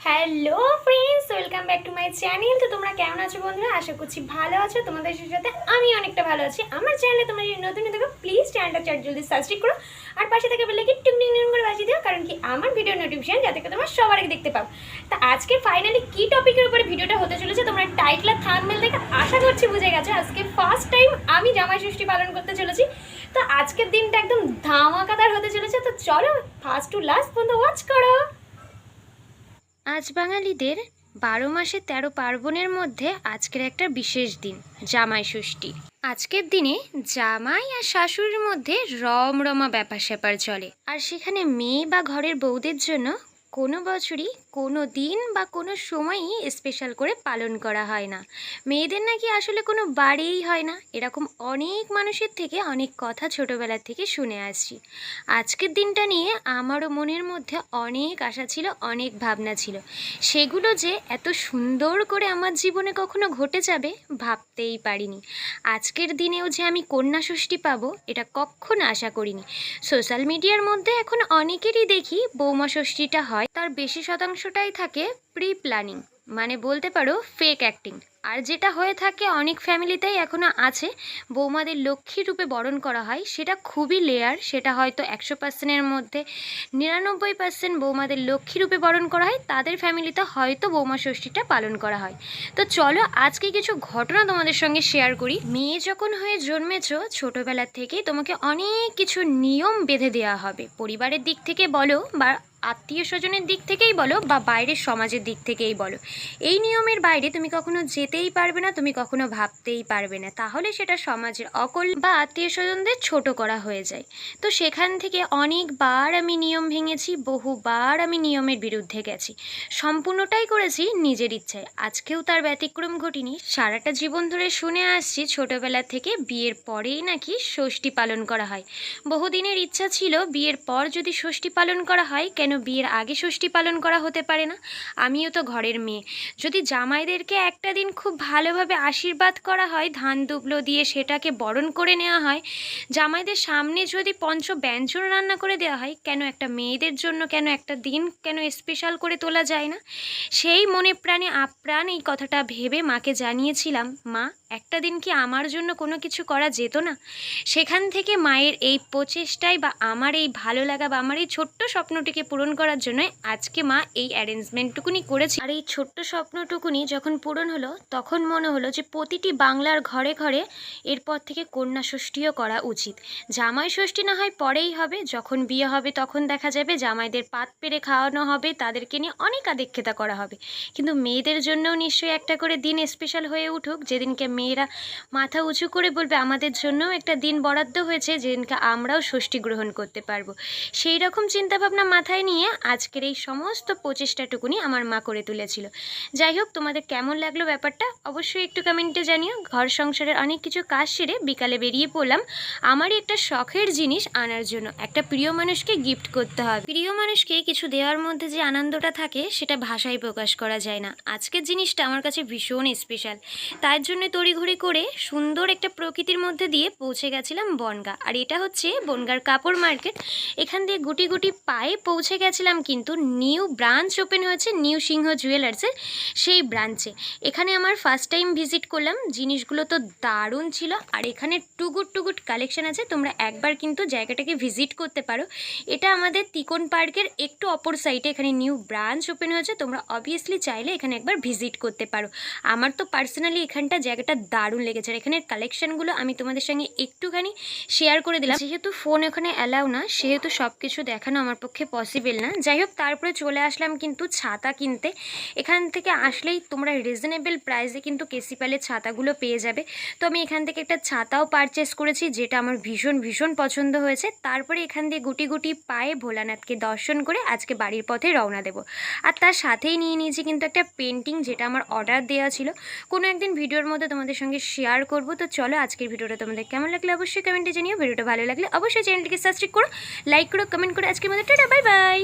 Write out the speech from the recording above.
Hello friends welcome back to my channel তো তোমরা কেমন আছো বন্ধুরা? আশা করছি ভালো আছো। তোমাদের সাথে আমি অনেকটা ভালো আছি। আমার চ্যানেলে তোমরা নতুন থাকো প্লিজ চ্যানেলটা চ্যাট জলদি সাবস্ক্রাইব করো। আর পাশে থেকে বলে কি করে বাজিয়ে দিও, কারণ কি আমার ভিডিও নোটিফিকেশন যাতে তোমরা সবার আগে দেখতে পাও। তা আজকে ফাইনালি কি টপিকের উপরে ভিডিওটা হতে চলেছে তোমরা টাইটলা থানমেল দেখে আশা করছি বুঝে গেছো। আজকে ফার্স্ট টাইম আমি জামাই ষষ্ঠী পালন করতে চলেছি। তো আজকের দিনটা একদম ধামাকাদার হতে চলেছে। তো চলো ফার্স্ট টু লাস্ট পর্যন্ত ওয়াচ করো। আজ বাঙালিদের বারো মাসে তেরো পার্বণের মধ্যে আজকের একটা বিশেষ দিন, জামাই ষষ্ঠী। আজকের দিনে জামাই আর শাশুড়ির মধ্যে রমরমা ব্যাপার স্যাপার চলে। আর সেখানে মেয়ে বা ঘরের বউদের জন্য কোনো বছরই কোনো দিন বা কোনো সময়ই স্পেশাল করে পালন করা হয় না। মেয়েদের নাকি আসলে কোনো বাড়িই হয় না। এরকম অনেক মানুষের থেকে অনেক কথা ছোটোবেলা থেকে শুনে আসছি। আজকের দিনটা নিয়ে আমারও মনের মধ্যে অনেক আশা ছিল, অনেক ভাবনা ছিল। সেগুলো যে এত সুন্দর করে আমার জীবনে কখনো ঘটে যাবে ভাবতেই পারিনি। আজকের দিনেও যে আমি কন্যা ষষ্ঠী পাবো, এটা কখনো আশা করিনি। সোশ্যাল মিডিয়ার মধ্যে এখন অনেকেরই দেখি বৌমা ষষ্ঠীটা হয়, তার বেশি শতাংশটাই থাকে প্রি প্ল্যানিং মানে বলতে পারো ফেক অ্যাক্টিং আর যেটা হয়ে থাকে, অনেক ফ্যামিলিতেই এখনও আছে, বৌমাদের লক্ষ্মী রূপে বরণ করা হয়, সেটা খুবই লেয়ার সেটা হয়তো একশো পার্সেন্টের মধ্যে। নিরানব্বই পার্সেন্ট বৌমাদের লক্ষ্মী রূপে বরণ করা হয়, তাদের ফ্যামিলিতে হয়তো বৌমা ষষ্ঠীটা পালন করা হয়। তো চলো, আজকে কিছু ঘটনা তোমাদের সঙ্গে শেয়ার করি। মেয়ে যখন হয়ে জন্মেছ ছোটোবেলার থেকেই তোমাকে অনেক কিছু নিয়ম বেঁধে দেওয়া হবে। পরিবারের দিক থেকে বলো বা আত্মীয় স্বজনের দিক থেকেই বলো বা বাইরের সমাজের দিক থেকেই বলো। এই নিয়মের বাইরে তুমি কখনো যেতেই পারবে না, তুমি কখনো ভাবতেই পারবে না। তাহলে সেটা সমাজের অকল বা আত্মীয় স্বজনদের ছোট করা হয়ে যায়। তো সেখান থেকে অনেকবার আমি নিয়ম ভেঙেছি, বহুবার আমি নিয়মের বিরুদ্ধে গেছি। সম্পূর্ণটাই করেছি নিজের ইচ্ছায়। আজকেও তার ব্যতিক্রম ঘটিনি। সারাটা জীবন ধরে শুনে আসছি, ছোটবেলা থেকে বিয়ের পরেই নাকি ষষ্ঠী পালন করা হয়। বহুদিনের ইচ্ছা ছিল বিয়ের পর যদি ষষ্ঠী পালন করা হয়, কেন বিয়ের আগে ষষ্ঠী পালন করা হতে পারে না? আমিও তো ঘরের মেয়ে। যদি জামাইদেরকে একটা দিন খুব ভালোভাবে আশীর্বাদ করা হয়, ধান দুবলো দিয়ে সেটাকে বরণ করে নেওয়া হয়, জামাইদের সামনে যদি পঞ্চ ব্যঞ্জন রান্না করে দেওয়া হয়, কেন একটা মেয়েদের জন্য কেন একটা দিন কেন স্পেশাল করে তোলা যায় না? সেই মনে প্রাণে আপ্রাণ এই কথাটা ভেবে মাকে জানিয়েছিলাম, মা একটা দিন কি আমার জন্য কোনো কিছু করা যেত না? সেখান থেকে মায়ের এই প্রচেষ্টায় বা আমার এই ভালো লাগা বা আমার এই ছোট্ট স্বপ্নটিকে পূরণ করার জন্য আজকে মা এই অ্যারেঞ্জমেন্টটুকুনি করেছে। আর এই ছোট্ট স্বপ্নটুকুনি যখন পূরণ হলো, তখন মনে হলো যে প্রতিটি বাংলার ঘরে ঘরে এরপর থেকে কন্যা ষষ্ঠীও করা উচিত। জামাই ষষ্ঠী না হয় পরেই হবে, যখন বিয়ে হবে তখন দেখা যাবে জামাইদের পাত পেরে খাওয়ানো হবে, তাদেরকে নিয়ে অনেক আদিক্ষেতা করা হবে। কিন্তু মেয়েদের জন্যও নিশ্চয়ই একটা করে দিন স্পেশাল হয়ে উঠুক, যেদিনকে মেয়েরা মাথা উঁচু করে বলবে, আমাদের জন্যও একটা দিন বরাদ্দ হয়েছে যেদিনকে আমরাও ষষ্ঠী গ্রহণ করতে পারব। সেই রকম চিন্তাভাবনা মাথায় নিয়ে আজকের এই সমস্ত প্রচেষ্টাটুকুনি আমার মা করে তুলেছিল। যাই হোক, তোমাদের কেমন লাগল ব্যাপারটা অবশ্যই একটু কমেন্টে জানিও। ঘর সংসারের অনেক কিছু কাজ সেরে বিকালে বেরিয়ে পড়লাম। আমারই একটা শখের জিনিস আনার জন্য, একটা প্রিয় মানুষকে গিফট করতে হবে। প্রিয় মানুষকে কিছু দেওয়ার মধ্যে যে আনন্দটা থাকে, সেটা ভাষায় প্রকাশ করা যায় না। আজকের জিনিসটা আমার কাছে ভীষণ স্পেশাল তার জন্য তড়িঘড়ি করে সুন্দর একটা প্রকৃতির মধ্যে দিয়ে পৌঁছে গেছিলাম বনগা। আর এটা হচ্ছে বনগার কাপড় মার্কেট। এখান দিয়ে গুটি গুটি পায়ে পৌঁছে গেছিলাম কিন্তু নিউ ব্রাঞ্চ ওপেন হয়েছে, নিউ সিংহ জুয়েলার্সের সেই ব্রাঞ্চে। এখানে আমার ফার্স্ট টাইম ভিজিট করলাম, জিনিসগুলো তো দারুণ ছিল। আর এখানে টুগুট টুগুট কালেকশন আছে, তোমরা একবার কিন্তু জায়গাটাকে ভিজিট করতে পারো। এটা আমাদের তিকোন পার্কের একটু অপর সাইডে এখানে নিউ ব্রাঞ্চ ওপেন হয়েছে, তোমরা অবভিয়াসলি চাইলে এখানে একবার ভিজিট করতে পারো। আমার তো পার্সোনালি এখানটা জায়গাটা দারুণ লেগেছে। আর এখানের কালেকশনগুলো আমি তোমাদের সঙ্গে একটুখানি শেয়ার করে দিলাম। যেহেতু ফোন ওখানে অ্যালাউ না, সেহেতু সব কিছু দেখানো আমার পক্ষে পসিবল না। যাই হোক, তারপরে চলে আসলাম কিন্তু ছাতা কিনতে। এখান থেকে আসলেই তোমরা রিজনেবল প্রাইসে কিন্তু কেসিপালের ছাতাগুলো পেয়ে যাবে। তো আমি এখান থেকে একটা ছাতাও পারচেস করেছি, যেটা আমার ভীষণ ভীষণ পছন্দ হয়েছে। তারপরে এখান দিয়ে গুটি গুটি পায়ে ভোলানাথকে দর্শন করে আজকে বাড়ির পথে রওনা দেব। আর তার সাথেই নিয়ে নিয়েছি কিন্তু একটা পেন্টিং যেটা আমার অর্ডার দেওয়া ছিল। কোনো একদিন ভিডিওর মধ্যে তোমাদের সঙ্গে শেয়ার করব। তো চলো আজকের ভিডিওটা তোমাদের কেমন লাগলে অবশ্যই কমেন্টে জানিও। ভিডিওটা ভালো লাগলে অবশ্যই চ্যানেলটিকে সাবস্ক্রাইব করো লাইক করো কমেন্ট করো। আজকের মধ্যে টাটা বাই বাই